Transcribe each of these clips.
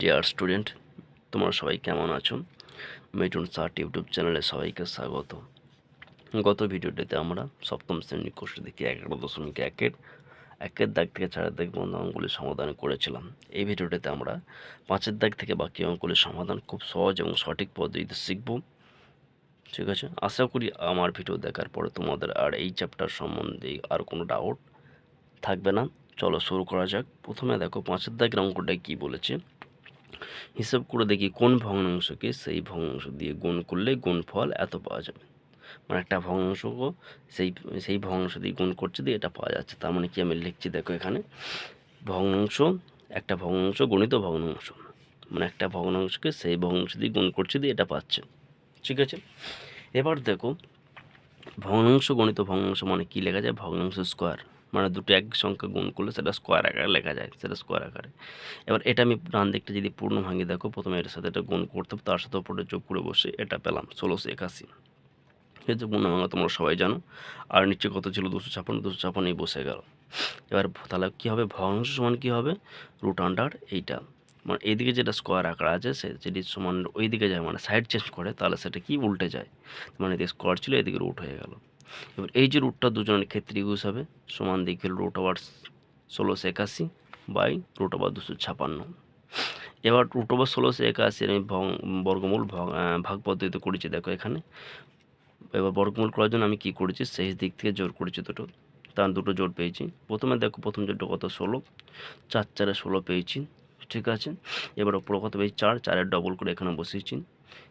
Dear student তোমরা সবাই কেমন আছো? মিটুন সার্ট ইউটিউব চ্যানেলে সবাইকে স্বাগত। গত ভিডিওটিতে আমরা সপ্তম শ্রেণির কোর্স দেখি এগারো দশমিক একের একের দাগ থেকে চারের দাগ বন্ধ অঙ্কগুলি সমাধান করেছিলাম। এই ভিডিওটিতে আমরা পাঁচের দাগ থেকে বাকি অঙ্কগুলির সমাধান খুব সহজ এবং সঠিক পদ্ধতিতে শিখব। ঠিক আছে? আশা করি আমার ভিডিও দেখার পরে তোমাদের আর এই চ্যাপ্টার সম্বন্ধে আর কোনো ডাউট থাকবে না। চলো শুরু করা যাক। প্রথমে দেখো পাঁচের দাগের অঙ্কটা কী বলেছে? হিসাব করে দেখি কোন ভগ্নাংশকে সেই ভগ্নাংশ দিয়ে গুণ করলে গুণফল এত পাওয়া যাবে। মানে একটা ভগ্নাংশকে সেই সেই ভগ্নাংশ দিয়ে গুণ করছে দিয়ে এটা পাওয়া যাচ্ছে। তার মানে কি আমি লিখছি দেখো এখানে? ভগ্নাংশ, একটা ভগ্নাংশ গণিত ভগ্নাংশ। মানে একটা ভগ্নাংশকে সেই ভগ্নাংশ দিয়ে গুণ করছে দিয়ে এটা পাচ্ছে। ঠিক আছে? এবার দেখো, ভগ্নাংশ গণিত ভগ্নাংশ মানে কি লেখা যায়? ভগ্নাংশ স্কোয়ার। মানে দুটো এক সংখ্যা গুণ করলে সেটা স্কোয়ার আকারে লেখা যায়, সেটা স্কোয়ার আকারে। এবার এটা আমি ডান দিকটা যদি পূর্ণ ভাঙি, দেখো প্রথমে এটার সাথে এটা গুণ করতে তার সাথে ওপরে যোগ করে বসে এটা পেলাম, ষোলোশো একাশি। যে পূর্ণ ভাঙা, তোমরা সবাই জানো। আর নিচে কত ছিল? দুশো ছাপান্ন দুশো ছাপান্নই বসে গেল। এবার তাহলে কী হবে? ভগ্নাংশ সমান কী হবে? রুট আন্ডার এইটা। মানে এইদিকে যেটা স্কোয়ার আকার আছে, সে যদি সমান ওই দিকে যায় মানে সাইড চেঞ্জ করে, তাহলে সেটা কি উল্টে যায়? মানে এদিকে স্কোয়ার ছিল, এদিকে রুট হয়ে গেল। এবার এই যে রুটটা দুজনের ক্ষেত্রে ইউজ হবে, সমান দিকে রুট ওভার ষোলোশো একাশি বাই রুট ওভার দুশো ছাপান্ন। এবার রুট ওভার ষোলোশো একাশি আমি বর্গমূল ভগ- ভাগ পদ্ধতিতে করেছি দেখো এখানে। এবার বর্গমূল করার জন্য আমি কী করেছি? শেষ দিক থেকে জোর করেছি দুটো। তার দুটো জোর পেয়েছি। প্রথমে দেখো, প্রথম জোরটা কত? ষোলো। চার চারে ষোলো পেয়েছি। ঠিক আছে? এবার ওপরে কত পেয়েছি? চার। চারের ডবল করে এখানে বসিয়েছি।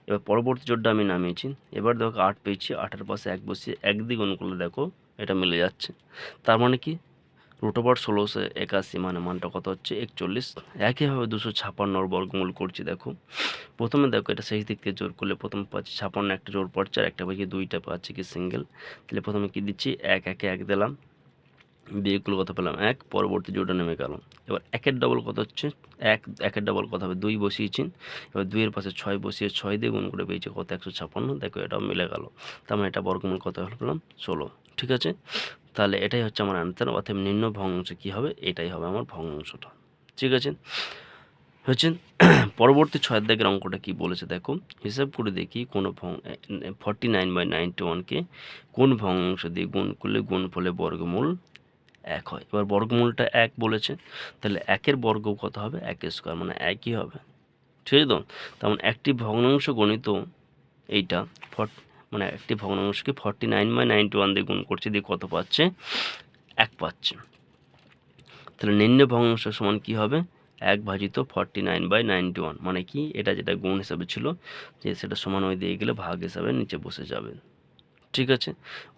এবার পরবর্তী জোরটা আমি নামিয়েছি। এবার দেখো আট পেয়েছি, আটের পাশে এক বসিয়ে একদিক অনুকূলে দেখো এটা মিলে যাচ্ছে। তার মানে কি? রুট ওভার ষোলোশো একাশি মানে মানটা কত হচ্ছে? একচল্লিশ। একইভাবে দুশো ছাপান্নর বর্গমূল করছি দেখো। প্রথমে দেখো এটা শেষ দিক থেকে জোর করলে প্রথম পাচ্ছি ছাপান্ন, একটা জোর পড়ছে আর একটা পাচ্ছি দুইটা, পাচ্ছি কি সিঙ্গেল তাহলে প্রথমে কি দিচ্ছি? এক, একে এক দিলাম। বিয়োগগুলো কত পেলাম। এক, পরবর্তী জোরটা নেমে গেল। এবার একের ডবল কত হচ্ছে? এক, একের ডবল কত হবে? দুই বসিয়েছি এবার দুইয়ের পাশে ছয় বসিয়ে ছয় দিয়ে গুণ করে পেয়েছে কত? একশো ছাপান্ন দেখো, এটাও মিলে গেল। তার মানে এটা বর্গমূল কত হলো পেলাম? ষোলো। ঠিক আছে? তাহলে এটাই হচ্ছে আমার আনসার অর্থাৎ নিম্ন ভগ্নাংশ কী হবে? এটাই হবে আমার ভগ্নাংশটা। ঠিক আছে? হচ্ছে পরবর্তী ছয়ের দাগের অঙ্কটা কি বলেছে দেখো? হিসাব করে দেখি কোনো ফর্টি নাইন বাই নাইনটি ওয়ানকে কোন ভগ্নাংশ দিয়ে গুণ করলে গুণ ফলে বর্গমূল এক হয়। এবার বর্গমূলটা এক বলেছে তাহলে একের বর্গ কত হবে? এক স্কোয়ার মানে একই হবে। ঠিক আছে তো? তেমন একটি ভগ্নাংশ গণিত এইটা ফট মানে একটি ভগ্নাংশকে forty nine by ninety one দিয়ে গুণ করছে, দিয়ে কত পাচ্ছে? এক পাচ্ছে। তাহলে নিম্ন ভগ্নাংশ সমান কী হবে? এক ভাজিত forty nine by ninety one মানে কি? এটা যেটা গুণ হিসাবে ছিল, যে সেটা সমান ওই দিয়ে গেলে ভাগ হিসাবে নিচে বসে যাবে। ঠিক আছে?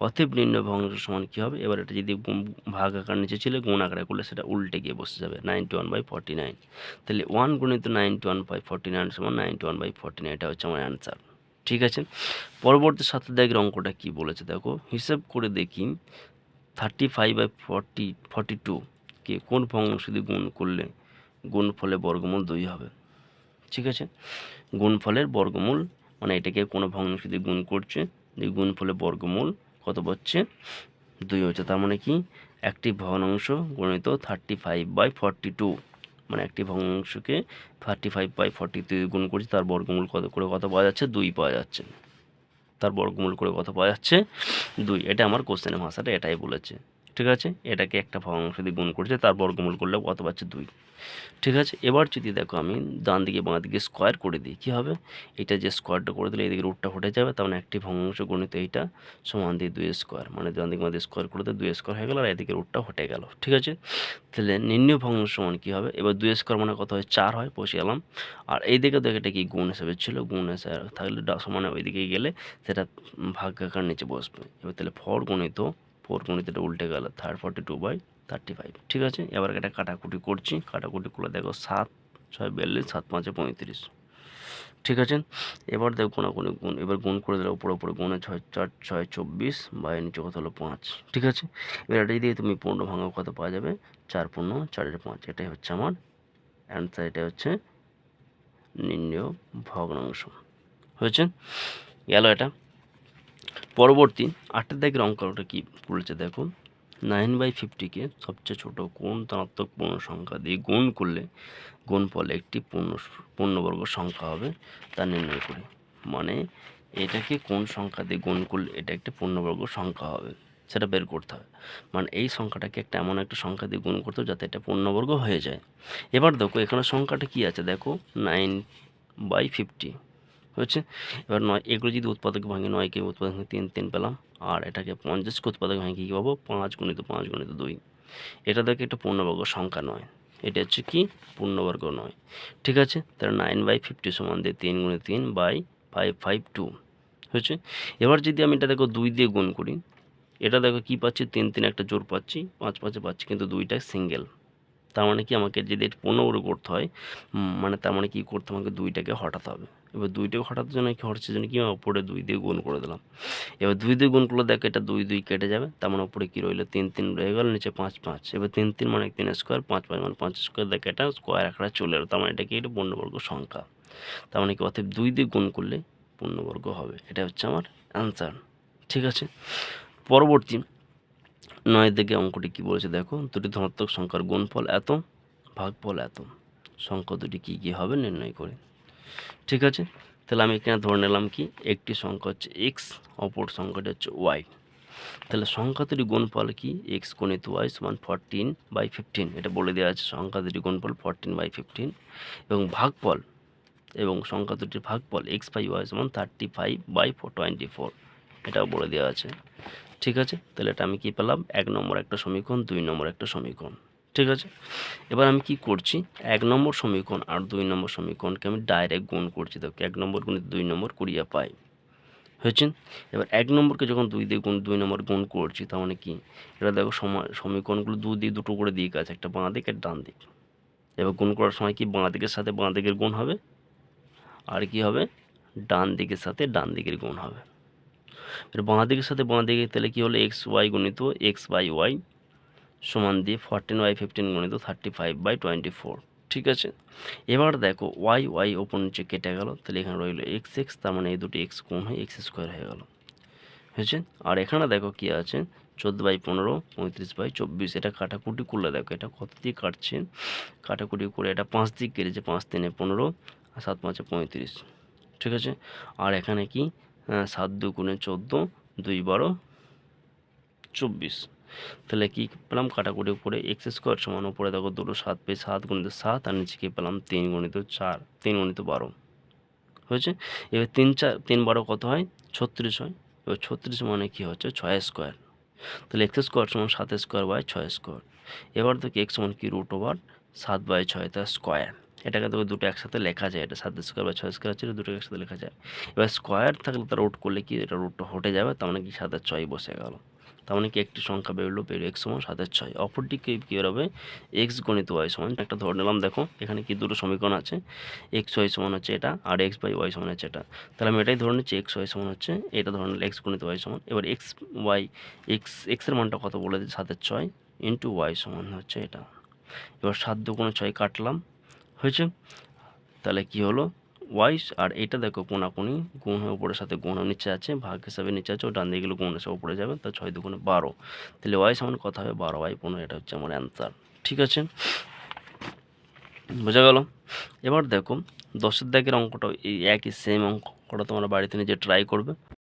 অতএব নিম্ন ভগ্নাংশ সমান কী হবে? এবার এটা যদি ভাগ আকার নিচে ছিল, গুণ আকারে করলে সেটা উল্টে গিয়ে বসে যাবে। Ninety one by forty nine তাহলে ওয়ান গুণিত ninety one by forty nine সমান ninety one by forty nine এটা হচ্ছে আমার অ্যান্সার ঠিক আছে? পরবর্তী সাথে দাগের অঙ্কটা কী বলেছে দেখো? হিসাব করে দেখি। Thirty five by forty forty two কে কোন ভগ্নাংশ দিয়ে গুণ করলে গুণফলে বর্গমূল দুই হবে? ঠিক আছে? গুণফলের বর্গমূল মানে এটাকে কোনো ভগ্নাংশ দিয়ে গুণ করছে দিয়ে গুণফলে বর্গমূল, কত হচ্ছে দুই হচ্ছে তার মানে কি? একটি ভগ্নাংশ গণিত thirty five by forty two মানে একটি ভগ্নাংশকে thirty five by forty two গুণ করছি, তার বর্গমূল কত করে, কত পাওয়া যাচ্ছে? দুই পাওয়া যাচ্ছে। তার বর্গমূল করে কত পাওয়া যাচ্ছে? দুই। এটা আমার কোশ্চেনের ভাষাটা এটাই বলেছে। ঠিক আছে? এটাকে একটা ভগ্নাংশ দিয়ে গুণ করছে, তার বর্গমূল করলে কত পাচ্ছে দুই। ঠিক আছে? এবার যদি দেখো আমি ডান দিকে বাঁ দিকে স্কোয়ার করে দিই, কী হবে? এটা যে স্কোয়ারটা করে দিলে এদিকে রুটটা ফুটে যাবে, তার মানে একটি ভগ্নাংশ গণিত এইটা সমান দিয়ে দুই স্কোয়ার মানে ডান দিকে দিকে স্কোয়ার করে দিলে দুই স্কোয়ার হয়ে গেল আর এদিকে রুটটা ফুটে গেল, ঠিক আছে? তাহলে নিম্ন ভগ্নাংশ সমান কী হবে? এবার দুই স্কোয়ার মানে কত হয়? চার হয়, বসে গেলাম। আর এই দিকে দেখো এটা কি গুণ হিসাবে ছিল, গুণ হিসাবে থাকলে সমানে ওইদিকে গেলে সেটা ভাগ আকার নিচে বসবে। এবার তাহলে ফর গণিত ফোর গণিত এটা উল্টে গেল third forty two by thirty five ঠিক আছে? এবার এটা কাটাকুটি করছি, কাটাকুটি করে দেখো সাত ছয় বিয়াল্লিশ, সাত পাঁচে পঁয়ত্রিশ। ঠিক আছে? এবার দেখো কোনাকুনি গুণ, এবার গুণ করে দিলে উপরে উপরে গুণে ছয় চার, ছয় চব্বিশ বাইরে নিচে কত হলো পাঁচ। ঠিক আছে? এবার এটা দিয়ে তুমি পূর্ণ ভাঙা কত পাওয়া যাবে? চার পূর্ণ চারের পাঁচ। এটাই হচ্ছে আমার অ্যান্সার এটা হচ্ছে নির্ণয় ভগ্নাংশ। হয়েছে? গেল এটা। পরবর্তী আটের দাগের অঙ্কটা কী বলেছে দেখো। নাইন বাই ফিফটিকে সবচেয়ে ছোট কোন ধনাত্মক পূর্ণ সংখ্যা দিয়ে গুণ করলে গুণফলে একটি পূর্ণ পূর্ণবর্গ সংখ্যা হবে, তা নির্ণয় করি। মানে এটাকে কোন সংখ্যা দিয়ে গুণ করলে এটা একটা পূর্ণবর্গ সংখ্যা হবে, সেটা বের করতে হবে। মানে এই সংখ্যাটাকে একটা এমন একটা সংখ্যা দিয়ে গুণ করতে হবে যাতে এটা পূর্ণবর্গ হয়ে যায়। এবার দেখো এখানে সংখ্যাটা কি আছে দেখো, নাইন বাই ফিফটি। হচ্ছে এবার নয়, এগুলো যদি উৎপাদক ভাঙে নয়কে উৎপাদক তিন তিন পেলাম। আর এটাকে পঞ্চাশকে উৎপাদক ভাঙে, কী পাবো? পাঁচ গুণিত পাঁচ, গুণিত দুই। এটা দেখে একটা পূর্ণবর্গ সংখ্যা নয়। এটা হচ্ছে কি? পূর্ণবর্গ নয়। ঠিক আছে? তাহলে নাইন বাই ফিফটি সমান দিয়ে তিন গুণে তিন বাই ফাইভ ফাইভ টু হয়েছে? এবার যদি আমি এটা দেখো দুই দিয়ে গুণ করি, এটা দেখো কি পাচ্ছি? তিন তিন একটা জোর পাচ্ছি, পাঁচ, পাঁচে পাচ্ছি, কিন্তু দুইটা সিঙ্গেল তার মানে কি আমাকে যদি পনেরো করতে হয় মানে তার মানে কি করতে আমাকে দুইটাকে হটাতে হবে। এবার দুইটাকে হটানোর জন্য কি হচ্ছে জন্য কি ওপরে দুই দিয়ে গুণ করে দিলাম। এবার দুই দিয়ে গুণ করলে দেখো এটা দুই দুই কেটে যাবে, তার মানে উপরে কী রইল? তিন তিন রয়ে গেল, নিচে পাঁচ পাঁচ। এবার তিন তিন মানে তিন স্কোয়ার পাঁচ পাঁচ মানে পাঁচ স্কোয়ার দেখে এটা স্কোয়ার আকারে চলে এলো, তার মানে এটা কি? এটা পূর্ণবর্গ সংখ্যা। তার মানে কি? অতএব দুই দিয়ে গুণ করলে পূর্ণবর্গ হবে। এটা হচ্ছে আমার অ্যান্সার ঠিক আছে? পরবর্তী নয় দিকে অঙ্কটি কী বলেছে দেখো? দুটি ধনাত্মক সংখ্যার গুণফল এত, ভাগফল এত। সংখ্যা দুটি কী কী হবে? নির্ণয় করে। ঠিক আছে? তাহলে আমি এখানে ধরে নিলাম কি? একটি সংখ্যা হচ্ছে এক্স অপর সংখ্যাটি হচ্ছে ওয়াই তাহলে সংখ্যা দুটি গুণফল কি? এক্স গণিত ওয়াই সমান ফরটিন বাই ফিফটিন এটা বলে দেওয়া আছে সংখ্যা দুটি গুণফল ফরটিন বাই ফিফটিন এবং ভাগফল, এবং সংখ্যা দুটির ভাগফল এক্স বাই ওয়াই সমান thirty five by four twenty four এটাও বলে দেওয়া আছে। ঠিক আছে? তাহলে এটা আমি কি পেলাম? এক নম্বর একটা সমীকরণ, দুই নম্বর একটা সমীকরণ। ঠিক আছে? এবার আমি কি করছি? এক নম্বর সমীকরণ আর দুই নম্বর সমীকরণকে আমি ডাইরেক্ট গুণ করছি। দেখো, এক নম্বর গুণিত দুই নম্বর করিয়া পাই। হয়েছেন এবার এক নম্বরকে যখন দুই দিয়ে গুণ, দুই নম্বর গুণ করছি, তার মানে কি? এটা দেখো সময় সমীকরণগুলো দু দিয়ে দুটো করে দিক আছে, একটা বাঁ দিক আর ডান দিক। এবার গুণ করার সময় কি? বাঁ দিকের সাথে বাঁ দিকের গুণ হবে। আর কি হবে? ডান দিকের সাথে ডান দিকের গুণ হবে। এবার বাঁ দিকের সাথে বাঁ দিকে, তাহলে কী হলো? এক্স ওয়াই গুণিত এক্স বাই ওয়াই সমান দিয়ে ফরটিন ওয়াই ফিফটিন গণিত thirty five by twenty four ঠিক আছে? এবার দেখো ওয়াই ওয়াই ওপর নিচে কেটে গেল। তাহলে এখানে রইল এক্স এক্স তার মানে এই দুটো এক্স কোণ হয়ে এক্স স্কোয়ার হয়ে গেল। হয়েছে? আর এখানে দেখো কি আছে? চোদ্দ বাই পনেরো, পঁয়ত্রিশ বাই চব্বিশ। এটা কাটাকুটি করলে দেখো, এটা কত দিয়ে কাটছে? কাটাকুটি করে এটা পাঁচ দিক কেটেছে, পাঁচ তিনে পনেরো আর সাত পাঁচে পঁয়ত্রিশ। ঠিক আছে? আর এখানে কি? সাত দু গুণে চোদ্দ, দুই বারো, চব্বিশ। তাহলে কি পেলাম? কাটাকুটি উপরে এক্স স্কোয়ার সমান উপরে দেখো দুটো সাত পেয়ে সাত গুণিত সাত, আর নিচে কি পেলাম? তিন গুণিত চার, তিন গুণিত বারো। হয়েছে? এবার তিন চার, তিন বারো কত হয়? ছত্রিশ হয়। এবার ছত্রিশ মানে কী হচ্ছে? ছয় স্কোয়ার তাহলে এক্স স্কোয়ার সমান সাত স্কোয়ার বাই ছয় স্কোয়ার এবার দেখি এক্স সমান কি রুট ওভার সাত বাই ছয় তার স্কোয়ার এটাকে তোকে দুটো একসাথে লেখা যায়। এটা সাত স্কোয়ার বা ছয় স্কোয়ার ছিল দুটো একসাথে লেখা যায়। এবার স্কোয়ার থাকলে তার রুট করলে কি? এটা রুটটা হটে যাবে, তার মানে কি সাতের ছয় বসে গেল। তার মানে কি একটি সংখ্যা বেরোলো বেরো এক্স সমান সাতের ছয়। অপরটিকে কী বেরোবে? এক্স গণিত ওয়াই সমান, একটা ধরে নিলাম, দেখো, এখানে কি দুটো সমীকরণ আছে এক্স ওয়াই সমান হচ্ছে এটা আর এক্স বাই ওয়াই সমান হচ্ছে এটা। তাহলে আমি এটাই ধরে নিচ্ছি এক্স ওয়াই সমান হচ্ছে, এটা ধরে নিলে এক্স গণিত ওয়াই সমান। এবার এক্স ওয়াই এক্স এক্সের মানটা কত বলে দিচ্ছে সাতের ছয় ইন্টু ওয়াই সমান হচ্ছে এটা। এবার সাত দুগুণে ছয় কাটলাম, হয়েছে? তাহলে কি হলো? ওয়াইস আর এটা দেখো কোনাকুনি গুণ হয়ে উপরের সাথে গুণ নিচে আছে ভাগ হিসাবে নিচে আছে ও ডান দিকে গেলে গুণ হিসাবে উপরে যাবে, তা ছয় দুগুণে বারো। তাহলে ওয়াইস আমার কথা হবে? বারো বাই পনেরো, এটা হচ্ছে আমার অ্যান্সার ঠিক আছে? বোঝা গেল? এবার দেখো, দশের দাগের অঙ্কটা, এই একই সেম অঙ্কটা তোমরা বাড়িতে নিজে ট্রাই করবে।